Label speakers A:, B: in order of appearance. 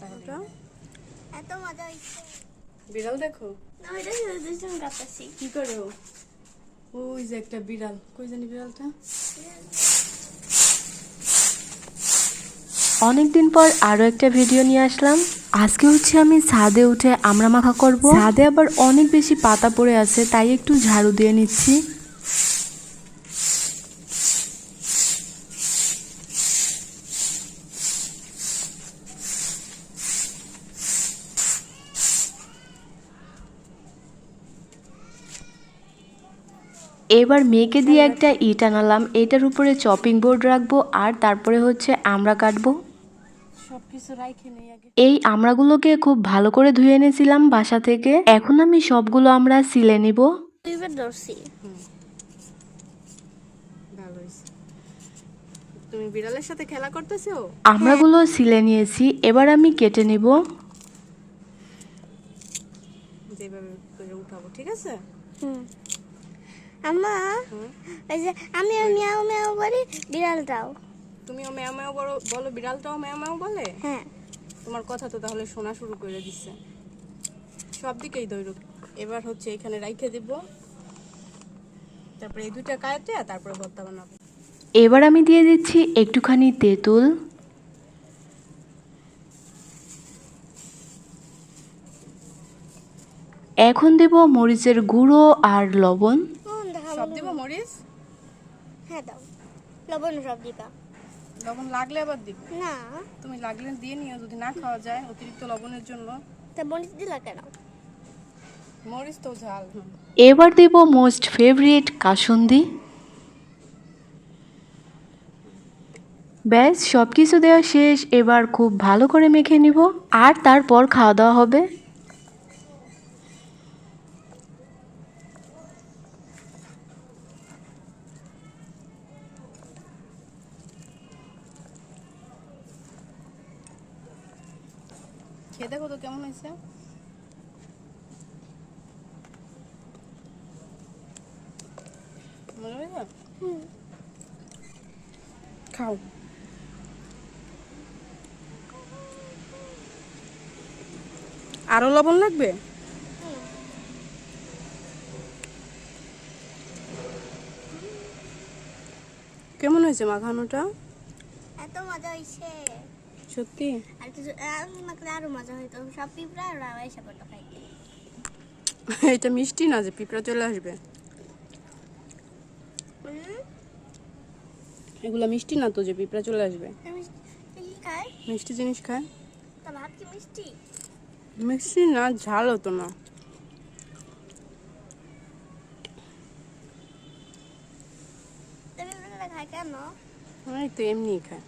A: অনেকদিন
B: বিড়াল দেখো? কি করে ও? ওই যে একটা বিড়াল। কই জানি বিড়ালটা?
C: পর আরও একটা ভিডিও নিয়ে আসলাম। আজকে হচ্ছে আমি ছাদে উঠে আমরা মাখা করব। ছাদে আবার অনেক বেশি পাতা পড়ে আছে তাই একটু ঝাড়ু দিয়ে নিচ্ছি। এবার মেয়েকে দিয়ে একটা ইট আনালাম। এটার উপরে চপিং বোর্ড রাখব আর তারপরে হচ্ছে আমরা কাটবো।
B: সব কিছু রাইখে
C: এই আমড়াগুলোকে খুব ভালো করে ধুয়ে এনেছিলাম বাসা থেকে। এখন আমি সবগুলো আমরা সিলে নিব।
B: তুমি বিড়ালের সাথে খেলা করতেছো?
C: আমড়াগুলো সিলে নিয়েছি। এবার আমি কেটে নিব।
B: যেভাবে উঠাবো ঠিক আছে?
A: হুম। আম্মা? ওই যে আমি মিয়াও মিয়াও বলি বিড়ালটাও।
B: তুমিও ম্যাও ম্যাও বলো বলো বিড়ালটাও ম্যাও ম্যাও বলে?
A: হ্যাঁ।
B: তোমার কথা তো তাহলে শোনা শুরু করে দিচ্ছে। সব দিকেই দৈরক। এবার হচ্ছে এখানে রাইখে দিব। তারপরে এই দুইটা কাটে তারপরে ভর্তা বানাবো।
C: এবার আমি দিয়ে দিচ্ছি একটুখানি তেঁতুল। এখন দেব মরিচের গুঁড়ো আর লবণ।
B: মরিচ
A: হ্যাঁ দাও। লবণ সব দিবা।
B: লবণ লাগলে আবার দিব?
A: না।
B: তুমি লাগলে দিয়ে নিও যদি না খাওয়া যায় অতিরিক্ত লবণের জন্য।
A: তা মরিচ দিলা কেন?
B: মরিচ তো ঝাল।
C: এবার দেব মোস্ট ফেভারিট কাসুন্দি। ব্যাস সব কিছু দেওয়া শেষ। এবার খুব ভালো করে মেখে নিব। আর তারপর খাওয়া দাওয়া হবে।
B: খেয়ে দেখো তো কেমন হয়েছে? খাও। আরও লবণ লাগবে? কেমন হয়েছে মাখানোটা?
A: এত মজা হয়েছে।
B: সত্যি?
A: আর কিছু আরও মজা হইতো সব পিঁপড়া আর রাওয়াই সাপোর্ট খাইতে
B: এটা মিষ্টি না যে পিঁপড়া চলে আসবে? এগুলা মিষ্টি না তো যে পিঁপড়া চলে আসবে? মিষ্টি জিনিস খায়?
A: ভাত কি মিষ্টি?
B: মিষ্টি না ঝাল হতো না।
A: কেন?
B: এমনিই খায়।